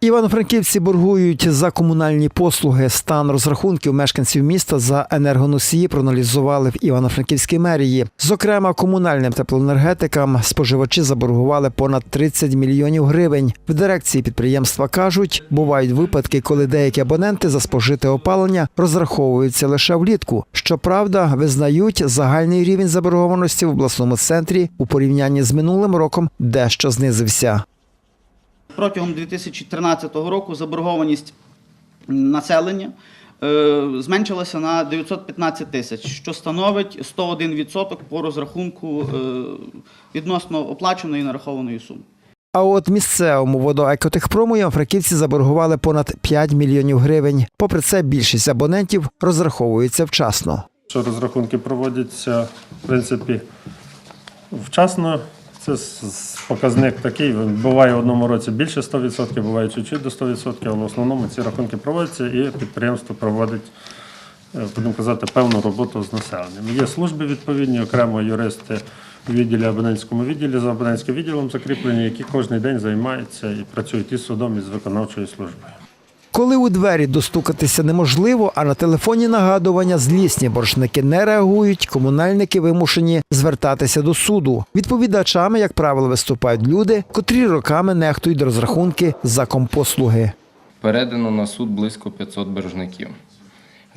Івано-Франківці боргують за комунальні послуги. Стан розрахунків мешканців міста за енергоносії проаналізували в Івано-Франківській мерії. Зокрема, комунальним теплоенергетикам споживачі заборгували понад 30 мільйонів гривень. В дирекції підприємства кажуть, бувають випадки, коли деякі абоненти за спожите опалення розраховуються лише влітку. Щоправда, визнають загальний рівень заборгованості в обласному центрі у порівнянні з минулим роком дещо знизився. Протягом 2013 року заборгованість населення е, зменшилася на 915 тисяч, що становить 101% по розрахунку е, відносно оплаченої і нарахованої суми. А от місцевому водоекотехпрому івано-франківці заборгували понад 5 мільйонів гривень. Попри це, більшість абонентів розраховується вчасно. що розрахунки проводяться, в принципі, вчасно. Це показник такий. Буває в одному році більше 100%, буває чуть-чуть до 100%, але в основному ці рахунки проводяться і підприємство проводить, е, будемо казати, певну роботу з населенням. Є служби відповідні, окремо юристи у відділі абонентському відділі за абонентським відділом закріплені, які кожен день займаються і працюють із судом, і з виконавчою службою. Коли у двері достукатися неможливо, а на телефоні нагадування злісні боржники не реагують, комунальники вимушені звертатися до суду. Відповідачами, як правило, виступають люди, котрі роками нехтують розрахунки за компослуги. Передано на суд близько 500 боржників.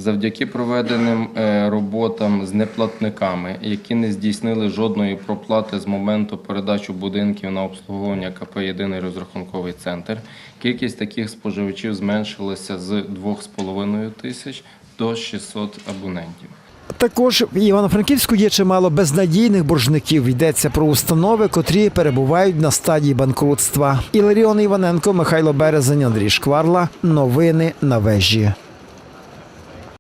Завдяки проведеним е, роботам з неплатниками, які не здійснили жодної проплати з моменту передачі будинків на обслуговування КП Єдиний розрахунковий центр, кількість таких споживачів зменшилася з 2,5 тисяч до 600 абонентів. Також в Івано-Франківську є чимало безнадійних боржників. Йдеться про установи, котрі перебувають на стадії банкрутства. Іларіон Іваненко, Михайло Березень, Андрій Шкварла. Новини на вежі.